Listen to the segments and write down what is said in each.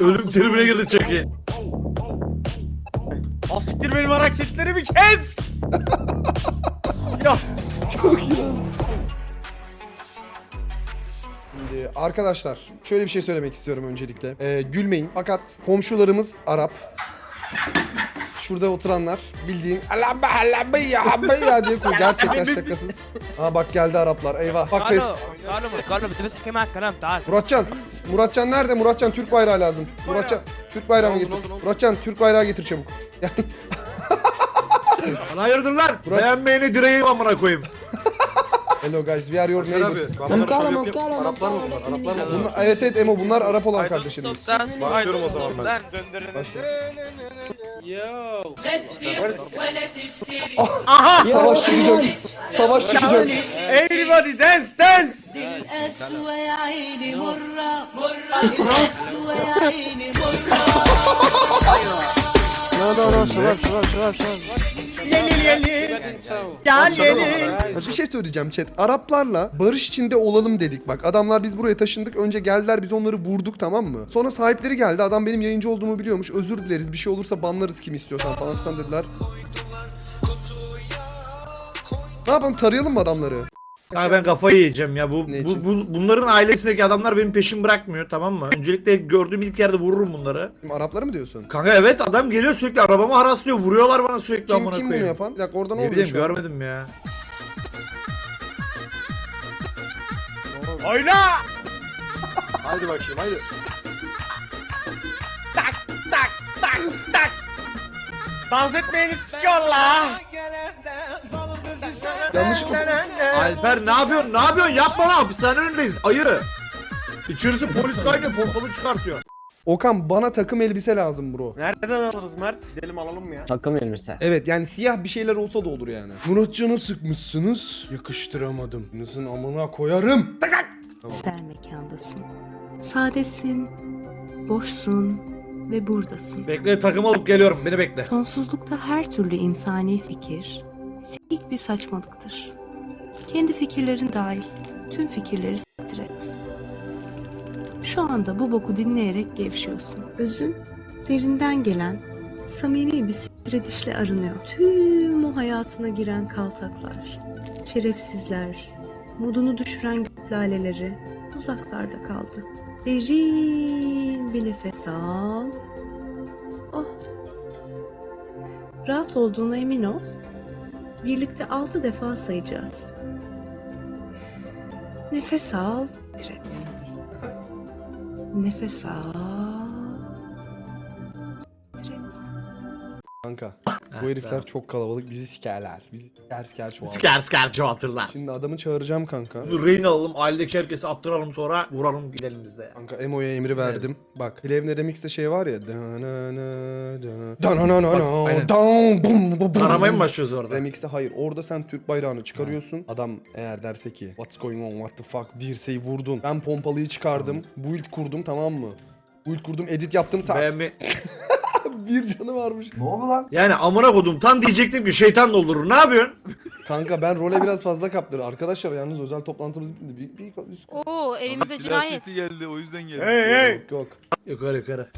Ölüm tribüne girdi çeki. Asiktir benim hareketlerimi kes. ya Çok iyi lan. Şimdi arkadaşlar şöyle bir şey söylemek istiyorum öncelikle. Ee, gülmeyin fakat komşularımız Arap. Şurada oturanlar bildiğin alamba alamba ya hamba ya diye koy. Gerçekten şakasız. Aa bak geldi Araplar. Eyvah. Bak fest. قالوا قالوا بدي بس احكي معك كلام تعال Muratcan. Muratcan nerede? Muratcan Türk bayrağı lazım. Muratcan Türk bayrağını Ne oldu, getir. ne oldu, ne oldu? Muratcan Türk bayrağı getir çabuk. Lan hayırdır lan? Burak- Beğenmeyeni direğim amına koyayım. Hello guys, we are your neighbors. Mukala mukala Araplar evet evet Emo bunlar Arap olan kardeşimiz. Başlıyorum o zaman ben. Başla. Yo. Ah, Aha! Savaş çıkacak. Savaş çıkacak. Everybody dance dance. No no no, şuralar şuralar şuralar şuralar. Yenilelim. Gelelim. Bir şey söyleyeceğim chat. Araplarla barış içinde olalım dedik. Bak adamlar biz buraya taşındık. Önce geldiler biz onları vurduk tamam mı? Sonra sahipleri geldi. Adam benim yayıncı olduğumu biliyormuş. Özür dileriz. Bir şey olursa banlarız kim istiyorsan falan filan dediler. Ne yapalım tarayalım mı adamları? Kanka ben kafayı yiyeceğim ya. Bu, Ne bu, için? bu- bunların ailesindeki adamlar benim peşimi bırakmıyor tamam mı? Öncelikle gördüğüm ilk yerde vururum bunları. Kim, Arapları mı diyorsun? Kanka evet adam geliyor sürekli arabamı haraslıyor. Vuruyorlar bana sürekli Kim amına kim bunu koyayım. yapan? Bir dakika orada ne, Ne oluyor bileyim şu an? görmedim ya. Oyna. Haydi bakayım haydi. Dans etmeyeni sikiyor la. Yanlışlıkla Alper ne yapıyorsun? Ne yapıyorsun? Yapma lan hapishane önündeyiz. Ayı. İçerisi polis kaynıyor pompalı çıkartıyor. Okan bana takım elbise lazım bro. Nereden alırız Mert? Gidelim alalım mı ya? Takım elbise. Evet yani siyah bir şeyler olsa da olur yani. Muratcan'a sıkmışsınız. Yakıştıramadım. Nasıl amına koyarım. Takak. Sen mekandasın. Sadesin, boşsun ve buradasın. Bekle takım alıp geliyorum beni bekle. Sonsuzlukta her türlü insani fikir sikik bir saçmalıktır. Kendi fikirlerin dahil tüm fikirleri siktir et. Şu anda bu boku dinleyerek gevşiyorsun. Özün derinden gelen samimi bir siktir edişle arınıyor. Tüm o hayatına giren kaltaklar, şerefsizler, modunu düşüren gök laleleri uzaklarda kaldı. Derin bir nefes al. Oh Rahat olduğuna emin ol. Birlikte altı defa sayacağız. Nefes al, tret. Nefes al. Tret. Kanka bu herifler çok kalabalık bizi sikerler. Bizi siker siker çoğalır. Siker siker çoğaltırlar. Şimdi adamı çağıracağım kanka. Rehin alalım ailedeki herkesi attıralım sonra vuralım gidelim biz de. Kanka Emo'ya emri verdim. Bak Plevne Remix'te şey var ya. Aynen. dam, bum, bum, bum. Aramaya mı başlıyoruz orada? Remix'te hayır. Orada sen Türk bayrağını çıkarıyorsun. Adam eğer derse ki What's going on? What the fuck? Dirseği vurdun. Ben pompalıyı çıkardım. Build kurdum tamam mı? Build kurdum, edit yaptım. Ta Beğenme... bir canı varmış. Yani amına kodum tam diyecektim ki şeytan doldurur. Ne yapıyorsun? Kanka ben role biraz fazla kaptır. Arkadaşlar yalnız özel toplantımız bitti. Bir, bir, üst- Oo evimize cinayet. Sesi geldi o yüzden geldi. Hey hey. Yok yok. Yukarı yukarı.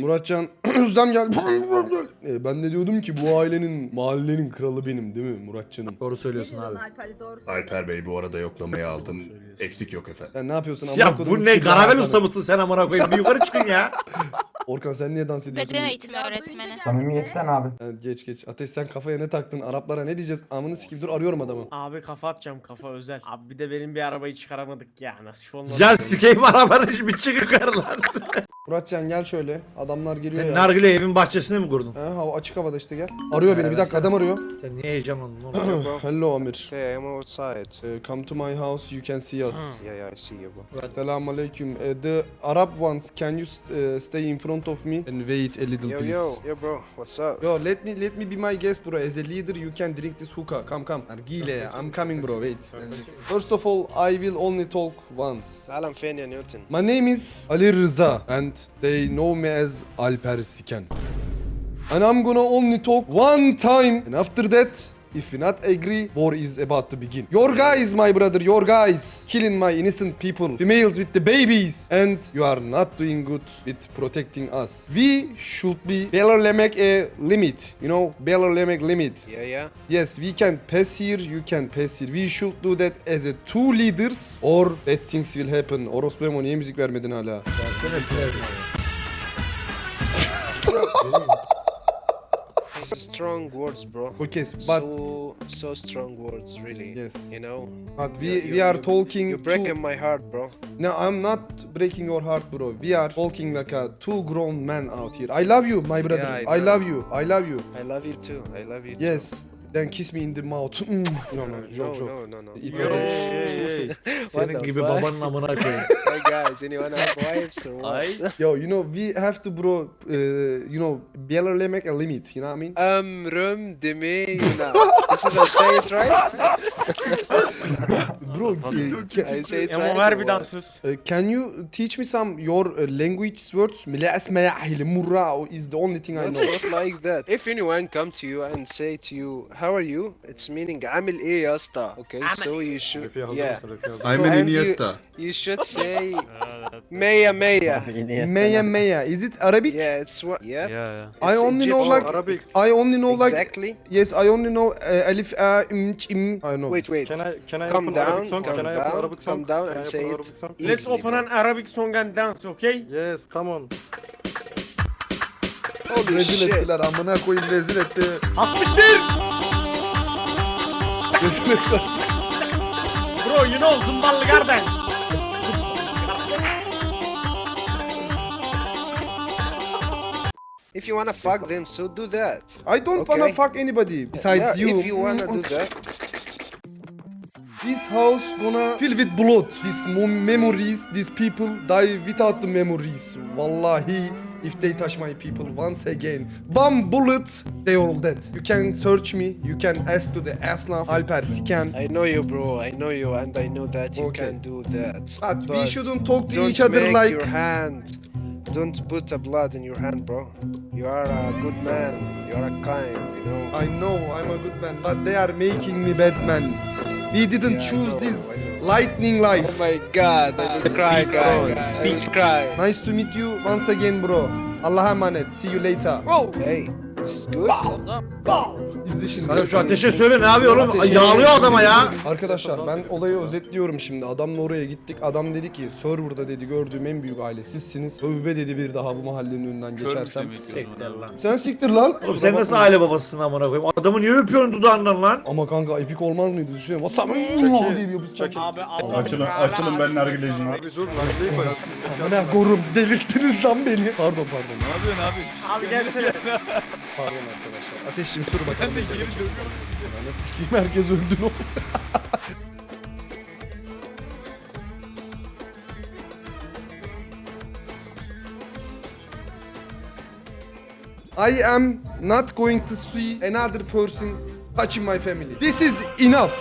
Muratcan Özlem gel. Ee, ben de diyordum ki bu ailenin mahallenin kralı benim değil mi Muratcan'ım? Doğru söylüyorsun abi. Alper Bey bu arada yoklamaya aldım. Eksik yok efendim. Sen ne yapıyorsun? Amına Ya kodumun bu ne kirli karavel usta mısın sen amına koyayım? Bir yukarı çıkın ya. Orkan sen niye dans ediyorsun? Beden eğitimi öğretmeni. Samimiyetten abi. Ha, geç geç. Ateş sen kafaya ne taktın? Araplara ne diyeceğiz? Amını sikeyim dur arıyorum adamı. Abi kafa atacağım kafa özel. Abi bir de benim bir arabayı çıkaramadık ya nasip olmadı. ya sikeyim arabanı bir çık yukarı lan. Muratcan gel şöyle. Adamlar geliyor Sen ya. nargile evin bahçesine mi kurdun? He, açık havada işte gel. Arıyor beni. Bir dakika adam arıyor. Sen niye heyecanlandın oğlum? Hello Amir. Hey, I'm outside. Eh, come to my house, you can see us. Hmm. Yeah, yeah, I see you, bro. Selamun aleyküm. Eh, uh, the Arab ones, can you st- stay in front of me and wait a little Yo, please? yo, yo, bro. What's up? Yo, let me let me be my guest, bro. As a leader, you can drink this hookah. Come, come. Nargile, I'm coming, bro. Wait. First of all, I will only talk once. Alan Fenya Newton. My name is Ali Rıza and they know me as Alper Siken. And I'm gonna only talk one time, and after that, If we not agree, war is about to begin. Your guys, my brother, your guys, killing my innocent people, females with the babies, and you are not doing good with protecting us. We should be belirlemek a limit, you know, belirlemek limit. Yeah, yeah. Yes, we can pass here, you can pass here. We should do that as a two leaders or bad things will happen. Orospu Emo niye müzik vermedin hala? Strong words, bro. Okay, but so so strong words, really. Yes. You know. but we You- we are talking You're breaking my heart, bro. No, I'm not breaking your heart, bro. We are talking like a two grown men out here. I love you, my brother. Yeah, I I love you. I love you. I love you too. I love you. Yes. Then kiss me in the mouth. no, no, No, joke, joke. no, no, no. It was a- What Senin the gibi fuck? babanın amına koyayım. Hey guys, anyone have wives or what? Yo, you know, we have to, bro, uh, you know, belirlemek a limit, you know what I mean? Ömrüm demeyina. This is a say it right? Bro, uh, I ca- say it Emo right. ver or bir daha what? sus. uh, can you teach me some your uh, language words? Mila esmeyahil murra is the only thing I It's know. not like that. If anyone come to you and say to you, "How are you?" It's meaning عامل ايه يا اسطى? Okay, so you should yeah, I'm And an you- Iniesta. you should say Meya Meya. Meya meya. Is it Arabic? Yeah, it's what yeah. I It's only know like Arabic. I only know like Exactly. yes I only know uh, alif a im ç, im I know. Wait, this. wait. Can I can I Calm open down, song? calm Can I down, open Arabic calm song? down Can and I say open it. Arabic song? Let's open an Arabic song and dance, okay? Yes, come on. Holy Rezil shit. ettiler amına koyayım rezil etti. Hasbittir! Rezil ettiler. Bro, you know Zımballı Gardens. If you wanna fuck them, so do that. I don't wanna Okay. fuck anybody besides yeah, you. If you wanna do that. This house gonna fill with blood. These mo- memories, these people die without the memories. Wallahi, if they touch my people once again, one bullet, they all dead. You can search me. You can ask to the Asnaf Alper Siken. I know you, bro. I know you, and I know that you Okay. can do that. But, we shouldn't talk to each other like. your hand. Don't put a blood in your hand, bro. You are a good man. You are a kind, you know. I know I'm a good man, but they are making me bad man. We didn't Yeah, choose this I know. lightning Oh life. my god, I will cry, guys. I will cry. Nice to meet you once again bro. Allah'a emanet. See you later. Hey, this is good. İzle şimdi. Hadi şu ateşe söyle ne yapıyor oğlum? Ateşe- Yağlıyor adama ya. Arkadaşlar ben olayı özetliyorum şimdi. Adamla oraya gittik. Adam dedi ki serverda dedi gördüğüm en büyük aile sizsiniz. Tövbe dedi bir daha bu mahallenin önünden geçersem. Siktir lan. Sen siktir lan. Oğlum Kusura sen nasıl bakma. aile babasısın amına koyayım? Adamı niye öpüyorsun dudağından lan? Ama kanka epik olmaz mıydı düşünüyorum. What's up? diye bir yapışacak. Abi Allah'ım. Açılın, açılın ben nargileciyim. Abi dur nargileyi koy. Amına korum delirttiniz lan beni. Pardon pardon. Abi gelsene. Pardon arkadaşlar. Ateşim sür bakalım. Ben de geri dönüyorum. sikeyim herkes öldü ne? I am not going to see another person touching my family. This is enough.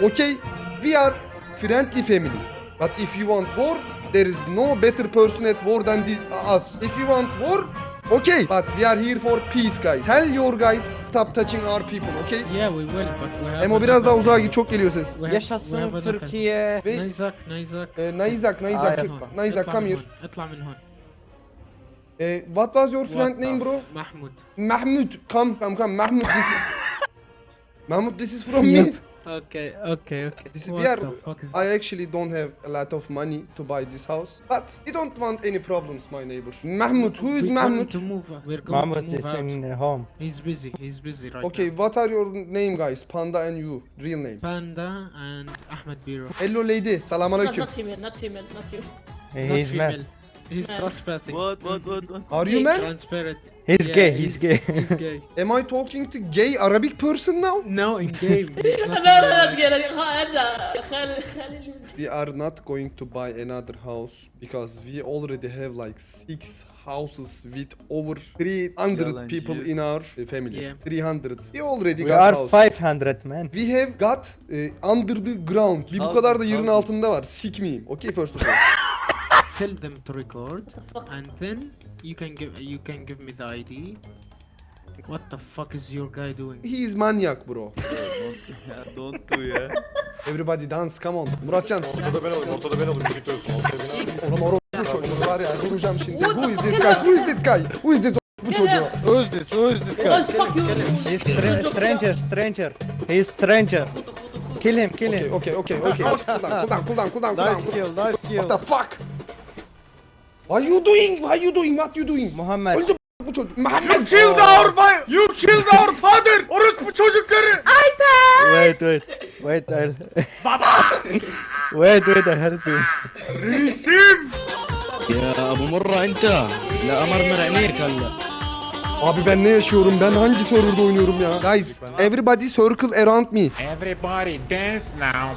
Okay? We are friendly family. But if you want war, there is no better person at war than the, us. If you want war, okay. But we are here for peace guys. Tell your guys stop touching our people, okay? Yeah, we will, but we have Emo biraz daha uzağa git çok geliyor ses. we have, we have another- Türkiye. Ve نيزك نيزك e, Naizak, Naizak, هون. Naizak اطلع come من here. هون. اطلع من هون E, what was your friend What name the bro? f- محمود Mahmud, come, come, come. Mahmud, this is... Mahmud, this is from me. Okay, okay, okay. This- What we are- the fuck is I actually don't have a lot of money to buy this house, but we don't want any problems, my neighbor. Mahmud, who is We're going Mahmud? to move. We're going Mahmut to is move out. in home. He's busy. He's busy right Okay, now. what are your name, guys? Panda and you, real name. Panda and Ahmed Biro. Hello, lady. Salam Not, alaikum. not female, not female, not you. Not He's mad. female. He's Man. trespassing. Are you man? Transparent. He's Yeah, gay. He's gay. He's gay. Am I talking to gay Arabic person now? No, in game. He's No, not no, in not game. gay. خالد خالد خالد We are not going to buy another house because we already have like six houses with over 300 people in our uh, family. Yeah. 300. We already We got are house. 500 man. We have got uh, under the ground. Bir bu kadar da yerin altında var. Sikmeyeyim. Okay first of all. Tell them to record, fuck? and then you can give you can give me the ID. What the fuck is your guy doing? He is manyak bro. Don't do ya. Everybody dance come on. Muratcan. Ortada ben alayım ortada ben alayım. Birlikte olsun. Oğlum oğlum bu çocuğu var ya vuracağım şimdi. Who is this guy? Who is this guy? Who is this bu çocuğu? Who's this? Who is this you. He's stra- stranger, stranger. He's stranger. Kill him, kill him. Okay okay okay okay. Kullan kullan kullan kullan kullan. Nice kill, nice kill. What the fuck? What you doing? What you doing? What you doing? Muhammed. Öldü bu çocuk. Muhammed. Killed our my, you killed our father. Orospu çocukları. Wait, wait. Wait, I'll... wait, wait, I help you. Reisim. يا ابو مره انت لا امرمر عينيك هلا Abi ben ne yaşıyorum? Ben hangi serverda oynuyorum ya? Guys, everybody circle around me. Everybody dance now.